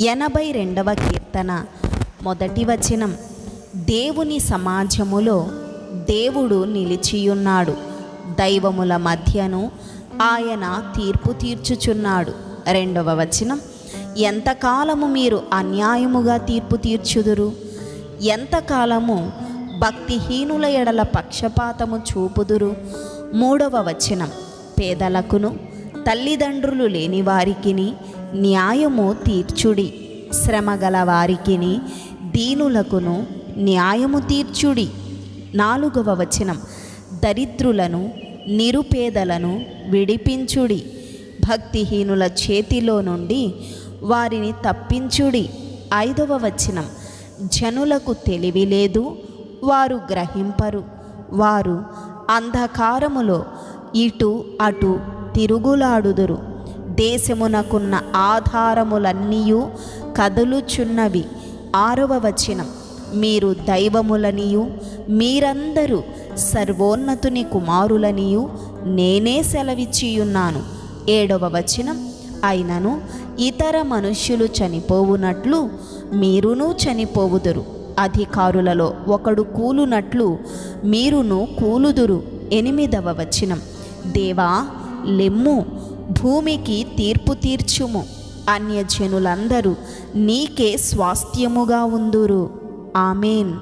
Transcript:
ఎనభై రెండవ కీర్తన. మొదటి వచనం దేవుని సమాజములో దేవుడు నిలిచియున్నాడు. దైవముల మధ్యను ఆయన తీర్పు తీర్చుచున్నాడు. రెండవ వచనం ఎంతకాలము మీరు అన్యాయముగా తీర్పు తీర్చుదురు? ఎంతకాలము భక్తిహీనుల ఎడల పక్షపాతము చూపుదురు? మూడవ వచనం పేదలకును తల్లిదండ్రులు లేని వారికిని న్యాయము తీర్చుడి. శ్రమగల వారికిని దీనులకును న్యాయము తీర్చుడి. నాలుగవ వచనం. దరిద్రులను నిరుపేదలను విడిపించుడి. భక్తిహీనుల చేతిలో నుండి వారిని తప్పించుడి. ఐదవ వచనం. జనులకు తెలివి లేదు వారు గ్రహింపరు. వారు అంధకారములో ఇటు అటు తిరుగులాడుదురు. దేశమునకున్న ఆధారములన్నీయు కదులుచున్నవి. ఆరవ వచనం. మీరు దైవములనియు మీరందరూ సర్వోన్నతుని కుమారులనియు నేనే సెలవిచ్చియున్నాను. ఏడవ వచనం. అయినను ఇతర మనుష్యులు చనిపోవునట్లు మీరును చనిపోవుదురు. అధికారులలో ఒకడు కూలునట్లు మీరును కూలుదురు. ఎనిమిదవ వచనం. దేవా లెమ్ము భూమికి తీర్పు తీర్చుము. అన్యజనులందరూ నీకే స్వాస్థ్యముగా ఉందురు. ఆమెన్.